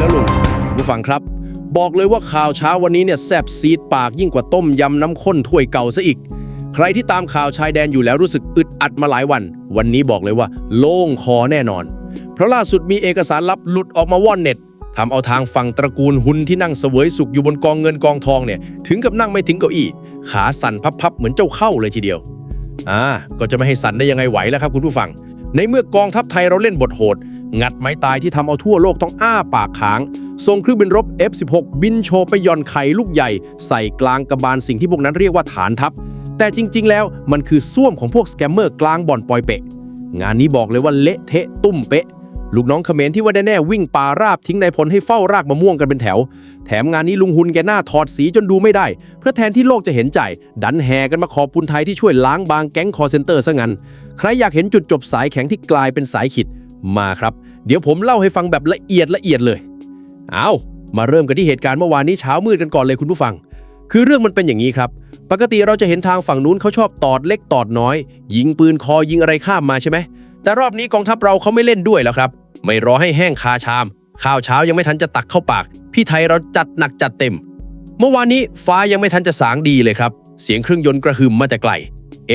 แล้วลุงผู้ฟังครับ บอกเลยว่าข่าวเช้าวันนี้เนี่ยแซบซีดปากยิ่งกว่าต้มยำน้ำข้นถ้วยเก่าซะอีก ใครที่ตามข่าวชายแดนอยู่แล้วรู้สึกอึดอัดมาหลายวัน วันนี้บอกเลยว่า โล่งคอแน่นอน เพราะล่าสุดมีเอกสารลับหลุดออกมาว่อนเน็ตทำเอาทางฝั่งตระกูลหุนที่นั่งเสวยสุขอยู่บนกองเงินกองทองเนี่ย ถึงกับนั่งไม่ถึงเก้าอี้ ขาสั่นพับๆเหมือนเจ้าเข้าเลยทีเดียว อ่า ก็จะไม่ให้สั่นได้ยังไงไหวแล้วครับคุณผู้ฟัง ในเมื่อกองทัพไทยเราเล่นบทโหด งัดไม้ตายที่ทำเอาทั่วโลกต้องอ้าปากค้าง ส่งเครื่องบินรบ F16 บินโชว์ไปย่อนไข่ลูกใหญ่ ใส่กลางกระบาลสิ่งที่พวกนั้นเรียกว่าฐานทัพ แต่จริง ๆ แล้วมันคือส้วมของพวกสแกมเมอร์กลางบ่อนปอยเปะ งานนี้บอกเลยว่าเละเทะตุ้มเป๊ะ ลูกน้องเขมรที่ว่าแน่ๆวิ่งป่าราบทิ้งนายพลให้เฝ้ารากมะม่วงกันเป็นแถว แถมงานนี้ลุงหุนแกหน้าถอดสีจนดูไม่ได้ เพื่อแทนที่โลกจะเห็นใจ ดันแห่กันมาขอบปุนไทยที่ช่วยล้างบางแก๊งคอเซนเตอร์ซะงั้น ใครอยากเห็นจุดจบสายแข็งที่กลายเป็นสายขิด มาครับ เดี๋ยวผมเล่าให้ฟังแบบละเอียดละเอียดเลย เอามาเริ่มกันที่เหตุการณ์เมื่อวานนี้เช้ามืดกันก่อนเลยคุณผู้ฟัง คือเรื่องมันเป็นอย่างนี้ครับ ปกติเราจะเห็นทางฝั่งนู้นเขาชอบตอดเล็กตอดน้อย ยิงปืนคอยิงอะไรข้ามมาใช่ไหม แต่รอบนี้กองทัพเราเขาไม่เล่นด้วยแล้วครับ ไม่รอให้แห้งคาชาม ข้าวเช้ายังไม่ทันจะตักเข้าปาก พี่ไทยเราจัดหนักจัดเต็ม เมื่อวานนี้ฟ้ายังไม่ทันจะสางดีเลยครับ เสียงเครื่องยนต์กระหึ่มมาแต่ไกล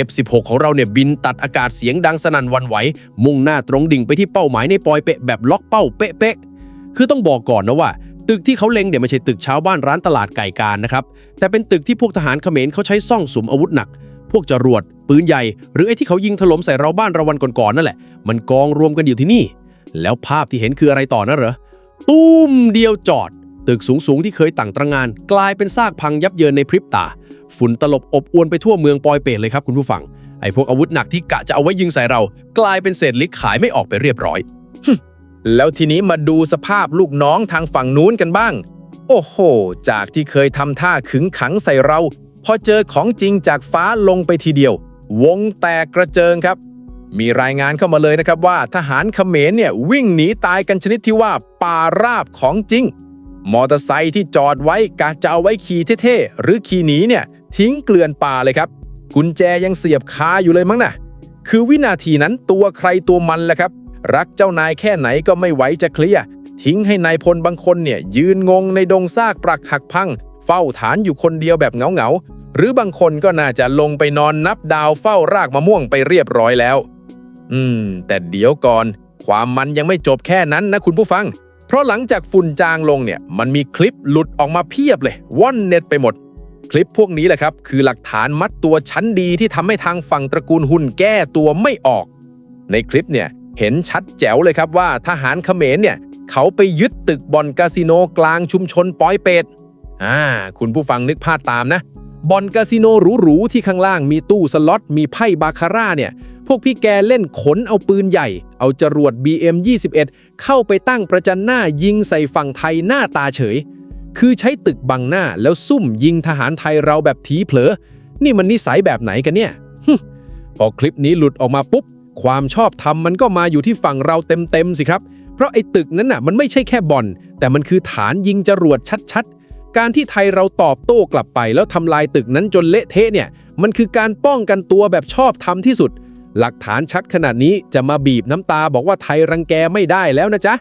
F16 ของเราเนี่ยบินตัดอากาศเสียงดังสนั่นวันไหว มุ่งหน้าตรงดิ่งไปที่เป้าหมายในปอยเปะแบบล็อกเป้าเป๊ะๆคือต้องบอกก่อนนะว่า ตึกที่เขาเล็งเนี่ยไม่ใช่ตึกชาวบ้านร้านตลาดไก่การนะครับ แต่เป็นตึกที่พวกทหารเขมรเขาใช้ซ่องสุมอาวุธหนัก พวกจรวด ปืนใหญ่ หรือไอ้ที่เขายิงถล่มใส่เราบ้านเราวันก่อนๆนั่นแหละ มันกองรวมกันอยู่ที่นี่ แล้วภาพที่เห็นคืออะไรต่อนะเหรอ ตุ้มเดียวจอด ตึกสูงๆที่เคยตั้งตระงาน กลายเป็นซากพังยับเยินในพริบตา ฝุ่นตลบอบอวนไปทั่วเมืองปอยเปตเลยครับคุณผู้ฟัง ไอ้พวกอาวุธหนักที่กะจะเอาไว้ยิงใส่เรา กลายเป็นเศษลิกขายไม่ออกไปเรียบร้อย แล้วทีนี้มาดูสภาพลูกน้องทางฝั่งนู้นกันบ้าง โอ้โห จากที่เคยทำท่าขึงขังใส่เรา พอเจอของจริงจากฟ้าลงไปทีเดียว วงแตกกระเจิงครับมีรายงานเข้ามาเลยนะครับว่าทหารเขมรเนี่ยวิ่งหนีตายกันชนิดที่ว่าป่าราบของจริง มอเตอร์ไซค์ที่จอดไว้กะจะเอาไว้ขี่เท่ๆหรือขี่หนีเนี่ย ทิ้งเกลื่อนป่าเลยครับ กุญแจยังเสียบคาอยู่เลยมั้งนะคือวินาทีนั้นตัวใครตัวมันแหละครับ รักเจ้านายแค่ไหนก็ไม่ไหวจะเคลียร์ทิ้งให้นายพลบางคนเนี่ย ยืนงงในดงซากปรักหักพัง เฝ้าฐานอยู่คนเดียวแบบเหงาๆหรือบางคนก็น่าจะลงไปนอนนับดาวเฝ้ารากมะม่วงไปเรียบร้อยแล้ว อืม แต่เดี๋ยวก่อน ความมันยังไม่จบแค่นั้นนะคุณผู้ฟัง เพราะหลังจากฝุ่นจางลงเนี่ยมันมีคลิปหลุดออกมาเพียบเลยว่อนเน็ตไปหมด คลิปพวกนี้แหละครับ คือหลักฐานมัดตัวชั้นดีที่ทำให้ทางฝั่งตระกูลหุ่นแก้ตัวไม่ออก ในคลิปเนี่ยเห็นชัดแจ๋วเลยครับว่าทหารเขมรเนี่ยเขาไปยึดตึกบ่อนคาสิโนกลางชุมชนปอยเปตอ่าคุณผู้ฟังนึกภาพตามนะบ่อนคาสิโนหรูๆที่ข้างล่างมีตู้สล็อตมีไพ่บาคาร่าเนี่ย พวกพี่แกเล่นขนเอาปืนใหญ่ เอาจรวด BM21 เข้าไปตั้งประจันหน้ายิงใส่ฝั่งไทยหน้าตาเฉย คือใช้ตึกบังหน้าแล้วซุ่มยิงทหารไทยเราแบบทีเผลอ นี่มันนิสัยแบบไหนกันเนี่ยพอคลิปนี้หลุดออกมาปุ๊บ ความชอบธรรมมันก็มาอยู่ที่ฝั่งเราเต็มๆสิครับ เพราะไอ้ตึกนั้นน่ะมันไม่ใช่แค่บ่อน แต่มันคือฐานยิงจรวดชัดๆ การที่ไทยเราตอบโต้กลับไป แล้วทำลายตึกนั้นจนเละเทะเนี่ย มันคือการป้องกันตัวแบบชอบธรรมที่สุด หลักฐานชัดขนาดนี้จะมาบีบน้ำตาบอกว่าไทยรังแกไม่ได้แล้วนะจ๊ะ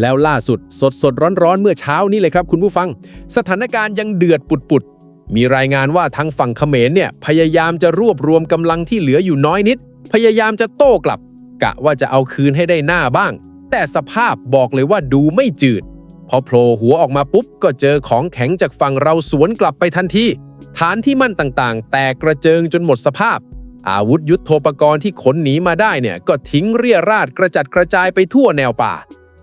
แล้วล่าสุดสดสดร้อนๆ เมื่อเช้านี้เลยครับคุณผู้ฟัง สถานการณ์ยังเดือดปุดๆ มีรายงานว่าทางฝั่งเขมรเนี่ยพยายามจะรวบรวมกำลังที่เหลืออยู่น้อยนิด พยายามจะโต้กลับ กะว่าจะเอาคืนให้ได้หน้าบ้าง แต่สภาพบอกเลยว่าดูไม่จืด พอโผล่หัวออกมาปุ๊บก็เจอของแข็งจากฝั่งเราสวนกลับไปทันทีฐานที่มั่นต่างๆ แตกกระเจิงจนหมดสภาพ อาวุธยุทโธปกรณ์ที่ขนหนีมาได้เนี่ยก็ทิ้งเรี่ยราดกระจัดกระจายไปทั่วแนวป่า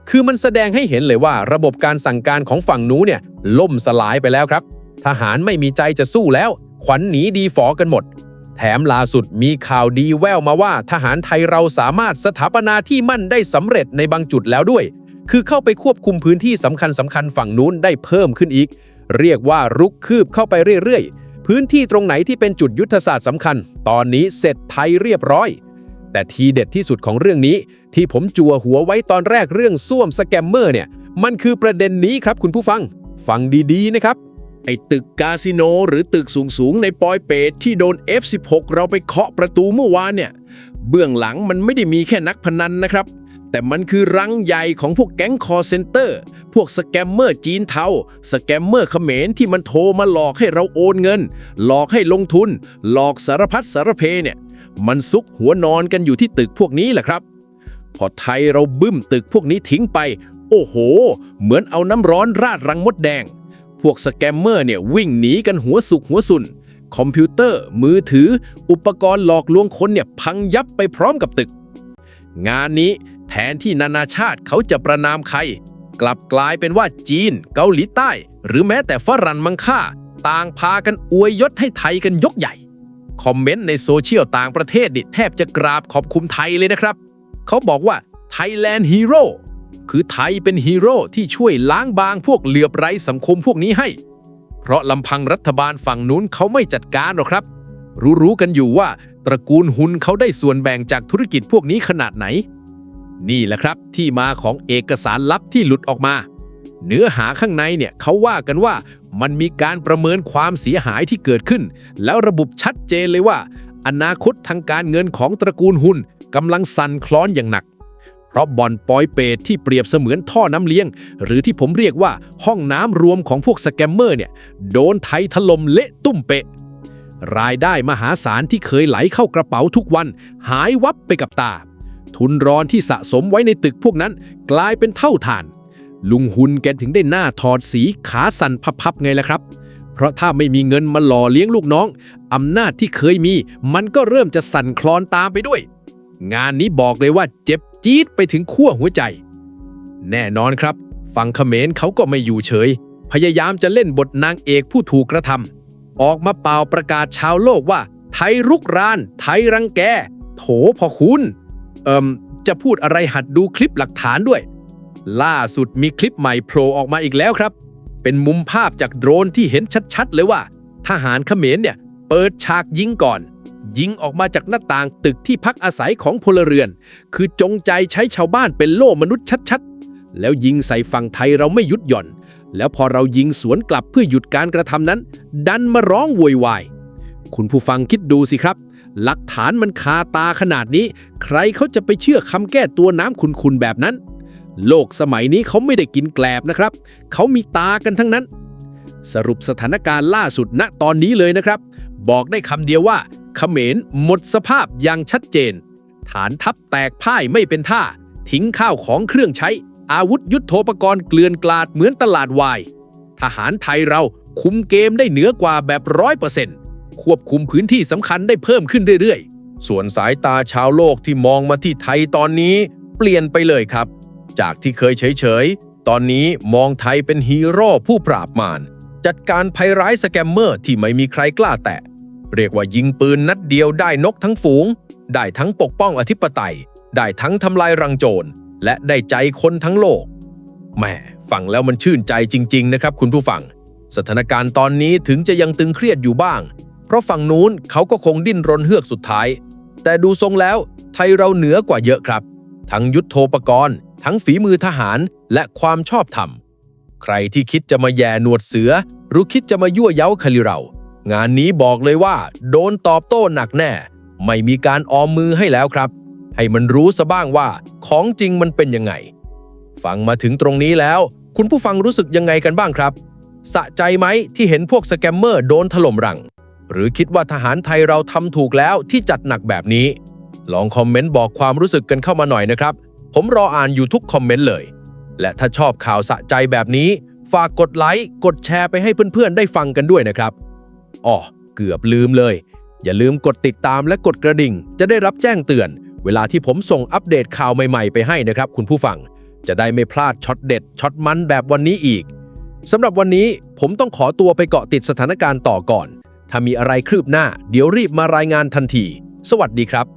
คือมันแสดงให้เห็นเลยว่าระบบการสั่งการของฝั่งนู้นเนี่ยล่มสลายไปแล้วครับ ทหารไม่มีใจจะสู้แล้ว ขวัญหนีดีฝอกันหมด แถมล่าสุดมีข่าวดีแว่วมาว่า ทหารไทยเราสามารถสถาปนาที่มั่นได้สำเร็จในบางจุดแล้วด้วย คือเข้าไปควบคุมพื้นที่สำคัญสำคัญฝั่งนู้นได้เพิ่มขึ้นอีก เรียกว่ารุกคืบเข้าไปเรื่อยๆ พื้นที่ตรงไหนที่เป็นจุดยุทธศาสตร์สำคัญ ตอนนี้เสร็จไทยเรียบร้อย แต่ทีเด็ดที่สุดของเรื่องนี้ ที่ผมจัวหัวไว้ตอนแรกเรื่องส้วมสแกมเมอร์เนี่ย มันคือประเด็นนี้ครับคุณผู้ฟัง ฟังดีๆนะครับ ไอ้ตึกคาสิโนหรือตึกสูงๆในปอยเปตที่โดน F16 เราไปเคาะประตูเมื่อวานเนี่ย เบื้องหลังมันไม่ได้มีแค่นักพนันนะครับ แต่มันคือรังใหญ่ของพวกแก๊งคอร์เซนเตอร์ พวกสแกมเมอร์จีนเทา สแกมเมอร์เขมรที่มันโทรมาหลอกให้เราโอนเงิน หลอกให้ลงทุน หลอกสารพัดสารเพเนี่ย มันซุกหัวนอนกันอยู่ที่ตึกพวกนี้แหละครับ พอไทยเราบึ้มตึกพวกนี้ทิ้งไป โอ้โห เหมือนเอาน้ำร้อนราดรังมดแดง พวกสแกมเมอร์เนี่ยวิ่งหนีกันหัวสุกหัวสุน คอมพิวเตอร์ มือถือ อุปกรณ์หลอกลวงคนเนี่ยพังยับไปพร้อมกับตึก งานนี้ แทนที่นานาชาติเขาจะประนามใคร กลับกลายเป็นว่าจีน เกาหลีใต้ หรือแม้แต่ฝรั่งมังค่า ต่างพากันอวยยศให้ไทยกันยกใหญ่ คอมเมนต์ในโซเชียลต่างประเทศนี่แทบจะกราบขอบคุณไทยเลยนะครับ เขาบอกว่า Thailand Hero คือไทยเป็นฮีโร่ที่ช่วยล้างบางพวกเหลือบไร้สังคมพวกนี้ให้ เพราะลำพังรัฐบาลฝั่งนู้นเขาไม่จัดการหรอกครับ รู้ๆกันอยู่ว่า ตระกูลหุนเขาได้ส่วนแบ่งจากธุรกิจพวกนี้ขนาดไหน นี่แหละครับที่มาของเอกสารลับที่หลุดออกมา เนื้อหาข้างในเนี่ยเขาว่ากันว่ามันมีการประเมินความเสียหายที่เกิดขึ้น แล้วระบุชัดเจนเลยว่า อนาคตทางการเงินของตระกูลหุนกำลังสั่นคลอนอย่างหนัก เพราะบ่อนปอยเปตที่เปรียบเสมือนท่อน้ำเลี้ยง หรือที่ผมเรียกว่าห้องน้ำรวมของพวกสแกมเมอร์เนี่ยโดนไทยถล่มเละตุ้มเปะ รายได้มหาศาลที่เคยไหลเข้ากระเป๋าทุกวัน หายวับไปกับตา ทุนร้อนที่สะสมไว้ในตึกพวกนั้นกลายเป็นเท่าฐาน ลุงหุนแกถึงได้หน้าถอดสีขาสั่นพับๆไงล่ะครับ เพราะถ้าไม่มีเงินมาหล่อเลี้ยงลูกน้อง อำนาจที่เคยมี มันก็เริ่มจะสั่นคลอนตามไปด้วย งานนี้บอกเลยว่าเจ็บจี๊ดไปถึงขั้วหัวใจ แน่นอนครับ ฝั่งเขมรเขาก็ไม่อยู่เฉย พยายามจะเล่นบทนางเอกผู้ถูกกระทำออกมาเป่าประกาศชาวโลกว่า ไทยรุกราน ไทยรังแก โถพอคุณ เอิมจะพูดอะไรหัดดูคลิปหลักฐานด้วย ล่าสุดมีคลิปใหม่โผล่ออกมาอีกแล้วครับ เป็นมุมภาพจากโดรนที่เห็นชัดๆ เลยว่า ทหารเขมรเนี่ย เปิดฉากยิงก่อน ยิงออกมาจากหน้าต่างตึกที่พักอาศัยของพลเรือน คือจงใจใช้ชาวบ้านเป็นโล่มนุษย์ชัดๆ แล้วยิงใส่ฝั่งไทยเราไม่หยุดหย่อน แล้วพอเรายิงสวนกลับเพื่อหยุดการกระทำนั้น ดันมาร้องโวยวาย คุณผู้ฟังคิดดูสิครับ หลักฐานมันคาตาขนาดนี้ ใครเขาจะไปเชื่อคำแก้ตัวน้ำคุณๆแบบนั้น โลกสมัยนี้เขาไม่ได้กินแกลบนะครับ เขามีตากันทั้งนั้น สรุปสถานการณ์ล่าสุดณตอนนี้เลยนะครับ บอกได้คำเดียวว่าเขมรหมดสภาพอย่างชัดเจน ฐานทัพแตกพ่ายไม่เป็นท่า ทิ้งข้าวของเครื่องใช้ อาวุธยุโทโธปกรณ์เกลื่อนกลาดเหมือนตลาดวาย ทหารไทยเราคุมเกมได้เหนือกว่าแบบร้อยเปอร์เซ็นต์ ควบคุมพื้นที่สำคัญได้เพิ่มขึ้นเรื่อยๆ ส่วนสายตาชาวโลกที่มองมาที่ไทยตอนนี้ เปลี่ยนไปเลยครับ จากที่เคยเฉยๆ ตอนนี้มองไทยเป็นฮีโร่ผู้ปราบมารจัดการภัยร้ายสแกมเมอร์ที่ไม่มีใครกล้าแตะ เรียกว่ายิงปืนนัดเดียวได้นกทั้งฝูง ได้ทั้งปกป้องอธิปไตย ได้ทั้งทำลายรังโจร และได้ใจคนทั้งโลกแหม่ฟังแล้วมันชื่นใจจริง ๆ นะครับ คุณผู้ฟัง สถานการณ์ตอนนี้ถึงจะยังตึงเครียดอยู่บ้าง เพราะฝั่งนู้นเขาก็คงดิ้นรนเฮือกสุดท้าย แต่ดูทรงแล้วไทยเราเหนือกว่าเยอะครับ ทั้งยุทธโธปกรณ์ ทั้งฝีมือทหารและความชอบธรรม ใครที่คิดจะมาแย่หนวดเสือ หรือคิดจะมายั่วเย้าคลิเรา งานนี้บอกเลยว่า โดนตอบโต้หนักแน่ ไม่มีการออมมือให้แล้วครับ ให้มันรู้ซะบ้างว่าของจริงมันเป็นยังไง ฟังมาถึงตรงนี้แล้ว คุณผู้ฟังรู้สึกยังไงกันบ้างครับ สะใจไหมที่เห็นพวกสแกมเมอร์โดนถล่มรัง หรือคิดว่าทหารไทยเราทำถูกแล้วที่จัดหนักแบบนี้ ลองคอมเมนต์บอกความรู้สึกกันเข้ามาหน่อยนะครับ ผมรออ่านอยู่ทุกคอมเมนต์เลย และถ้าชอบข่าวสะใจแบบนี้ ฝากกดไลค์กดแชร์ไปให้เพื่อนๆ ได้ฟังกันด้วยนะครับอ๋อเกือบลืมเลย อย่าลืมกดติดตามและกดกระดิ่ง จะได้รับแจ้งเตือน เวลาที่ผมส่งอัปเดตข่าวใหม่ๆ ไปให้นะครับ คุณผู้ฟังจะได้ไม่พลาดช็อตเด็ดช็อตมันแบบวันนี้อีกสำหรับวันนี้ผมต้องขอตัวไปเกาะติดสถานการณ์ต่อก่อน ถ้ามีอะไรคืบหน้า เดี๋ยวรีบมารายงานทันที สวัสดีครับ